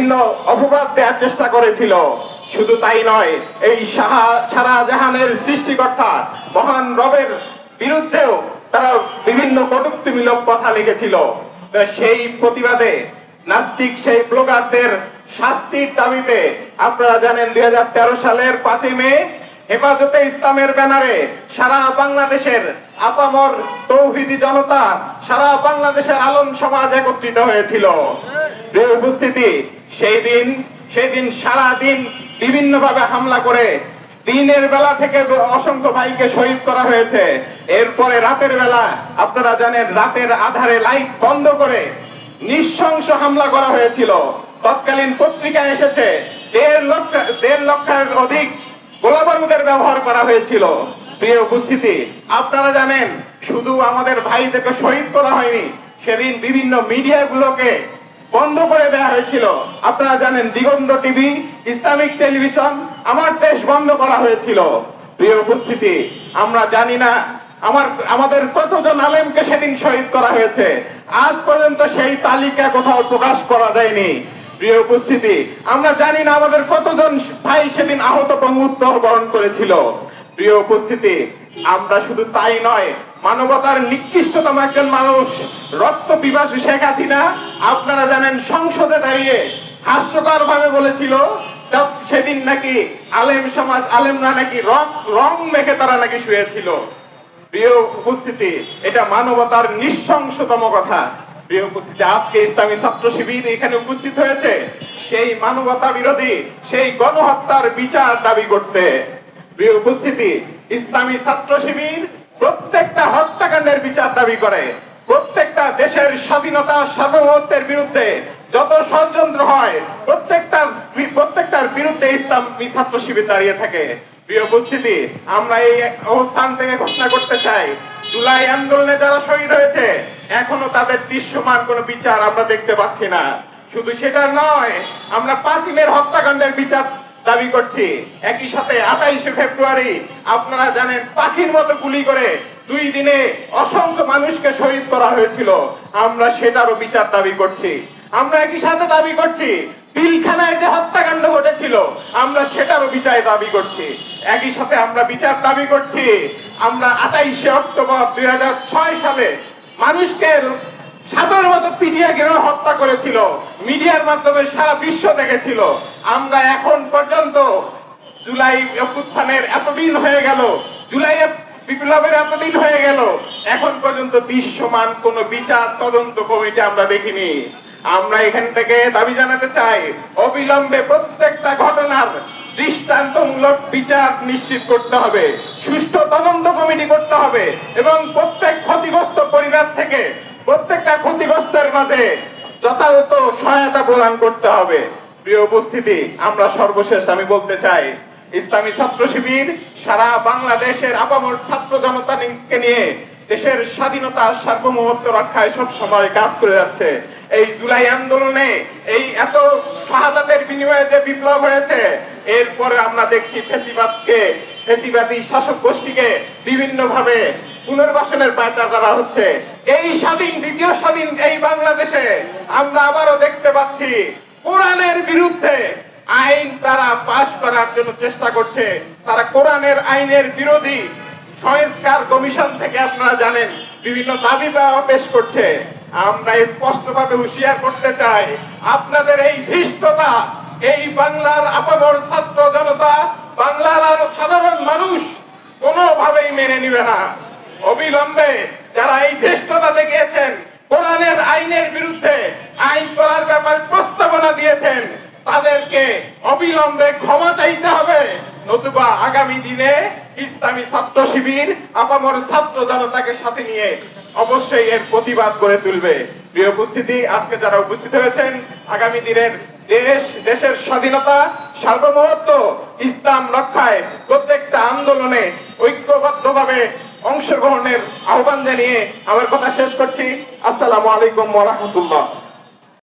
বিভিন্ন অপবাদ দেওয়ার চেষ্টা করেছিল। শুধু তাই নয়, এই সারা জাহানের সৃষ্টিকর্তা মহান রবের বিরুদ্ধেও তারা বিভিন্ন কটুক্তিমূলক কথা লিখেছিল। সেই প্রতিবাদে নাস্তিক সেই ব্লগারদের শাস্তির দাবিতে আপনারা জানেন দুই হাজার তেরো সালের পাঁচই মে হেফাজতে ইসলামের ব্যানারে সারা বাংলাদেশের আপামর তৌহিদি জনতা, সারা বাংলাদেশের আলম সমাজ একত্রিত হয়েছিল। উপস্থিতি, সেই দিন সেই দিন সারা দিন বিভিন্ন ভাবে হামলা করে দিনের বেলা থেকে অসংখ্য ভাইকে শহীদ করা হয়েছে। এরপরে রাতের বেলা, আপনারা জানেন, রাতের আধারে লাইট বন্ধ করে নিঃশংস হামলা করা হয়েছিল। তৎকালীন পত্রিকায় এসেছে, দেড় লক্ষ, দেড় লক্ষের অধিক গোলাবারুদের ব্যবহার করা হয়েছিল। প্রিয় উপস্থিতি, আপনারা জানেন, শুধু আমাদের ভাইদেরকে শহীদ করা হয়নি, সেদিন বিভিন্ন মিডিয়াগুলোকে বন্ধ করে দেওয়া হয়েছিল। আপনারা জানেন, দিগন্ত টিভি, ইসলামিক টেলিভিশন, আমার দেশ বন্ধ করা হয়েছিল। প্রিয় উপস্থিতি, আমরা জানি না, আমার, আমাদের কতজন আলেমকে সেদিন শহীদ করা হয়েছে। আজ পর্যন্ত সেই তালিকা কোথাও প্রকাশ করা যায়নি। প্রিয় উপস্থিতি, আমরা জানি না আমাদের কতজন ভাই সেদিন আহত পঙ্গুত্ব বরণ করেছিল। প্রিয় উপস্থিতি, আমরা শুধু তাই নয়, মানবতার নিকৃষ্টতম একজন মানুষ রক্ত পিপাসু শেখ হাসিনা, আপনারা জানেন সংসদে দাঁড়িয়ে হাস্যকর ভাবে বলেছিল সেদিন নাকি আলেম সমাজ, আলেমরা নাকি রং মেখে তারা নাকি শুয়েছিল। প্রিয় উপস্থিতি, এটা মানবতার নিঃশংসতম কথা। প্রিয় উপস্থিতি, আজকে ইসলামী ছাত্র শিবির এখানে উপস্থিত হয়েছে। সেই মানবতা বিরোধী, সেই গণহত্যার বিচার দাবি করতে। প্রিয় উপস্থিতি, ইসলামী ছাত্র শিবির প্রত্যেকটা হত্যাকাণ্ডের বিচার দাবি করে। প্রত্যেকটা দেশের স্বাধীনতা, সার্বভৌমত্বের বিরুদ্ধে যত ষড়যন্ত্র হয়, প্রত্যেকটার প্রত্যেকটার বিরুদ্ধে ইসলামী ছাত্র শিবির দাঁড়িয়ে থাকে। প্রিয় উপস্থিতি, আমরা এই অবস্থান থেকে ঘোষণা করতে চাই। জুলাই আন্দোলনে যারা শহীদ হয়েছে, এখনও তাদের দৃশ্যমান কোনো বিচার আমরা দেখতে পাচ্ছি না। শুধু সেটা নয়, আমরা পাঁচিমের হত্যাকাণ্ডের বিচার দাবি করছি। একই সাথে আঠাইশে ফেব্রুয়ারি, আপনারা জানেন, পাখির মতো গুলি করে দুই দিনে অসংখ্য মানুষকে শহীদ করা হয়েছিল। আমরা সেটারও বিচার দাবি করছি। আমরা একই সাথে দাবি করছি পিলখানায় যে হত্যাকাণ্ড ঘটেছিল, আমরা সেটারও বিচার দাবি করছি। একই সাথে আমরা বিচার দাবি করছি, আমরা আঠাইশে অক্টোবর দুই সালে মানুষকে সাপের মতো পিটিয়ে গেড়ে হত্যা করেছিল। মিডিয়ার মাধ্যমে সারা বিশ্ব দেখেছিল। আমরা এখন পর্যন্ত জুলাই অভ্যুত্থানের এতদিন হয়ে গেল, জুলাই বিপ্লবের এতদিন হয়ে গেল, এখন পর্যন্ত দৃশ্যমান কোন বিচার তদন্ত কমিটি আমরা দেখিনি। আমরা এখান থেকে দাবি জানাতে চাই, অবিলম্বে প্রত্যেকটা ঘটনার দৃষ্টান্তমূলক বিচার নিশ্চিত করতে হবে, সুষ্ঠু তদন্ত কমিটি করতে হবে, এবং প্রত্যেক ক্ষতিগ্রস্ত পরিবার থেকে প্রত্যেকটা ক্ষতিগ্রস্তের মাঝে যথাযথ সহায়তা প্রদান করতে হবে। প্রিয় উপস্থিতি, আমরা সর্বশেষ আমি বলতে চাই, ইসলামী ছাত্র শিবির সারা বাংলাদেশের আপামর ছাত্র জনতাকে নিয়ে দেশের স্বাধীনতা, সার্বভৌমত্ব রক্ষায় সব সময় কাজ করে যাচ্ছে। এই জুলাই আন্দোলনে এই এত শাহাদাতের বিনিময়ে যে বিপ্লব হয়েছে, এরপরে আমরা দেখছি ফেসিবাদকে, ফেসিবাদী শাসক গোষ্ঠীকে বিভিন্ন ভাবে পুনর্বাসনের পায়চার করা হচ্ছে। এই স্বাধীন, দ্বিতীয় স্বাধীন এই বাংলাদেশে আমরা আবারও দেখতে পাচ্ছি, কোরআনের বিরুদ্ধে আইন তারা পাশ করার জন্য চেষ্টা করছে। তারা কোরআনের আইনের বিরোধী সংস্কার কমিশন থেকে আপনারা জানেন, বিভিন্ন দাবি পেশ করছে। আমরা স্পষ্টভাবে হুঁশিয়ার করতে চাই, আপনাদের এই ধৃষ্টতা, এই বাংলার আপামর ছাত্র জনতা, বাংলার আর সাধারণ মানুষ কোনোভাবেই মেনে নিবে না। অবিলম্বে যারা এই ধৃষ্টতা দেখিয়েছেন, কোরআনের আইনের বিরুদ্ধে আইন করার ব্যাপারে প্রস্তাবনা দিয়েছেন তাদেরকে অবিলম্বে ক্ষমা চাইতে হবে। নতুবা আগামী দিনে ইসলামী ছাত্র শিবির, আপামর ছাত্র জনতাকে সাথে নিয়ে অবশ্যই এর প্রতিবাদ করে তুলবে। প্রিয় উপস্থিতি, আজকে যারা উপস্থিত হয়েছেন, আগামী দিনের দেশ, দেশের স্বাধীনতা, সার্বভৌমত্ব, ইসলাম রক্ষায় প্রত্যেকটা আন্দোলনে ঐক্যবদ্ধভাবে অংশগ্রহণের আহ্বান জানিয়ে আমার কথা শেষ করছি। আসসালামু আলাইকুম রাহমাতুল্লাহ।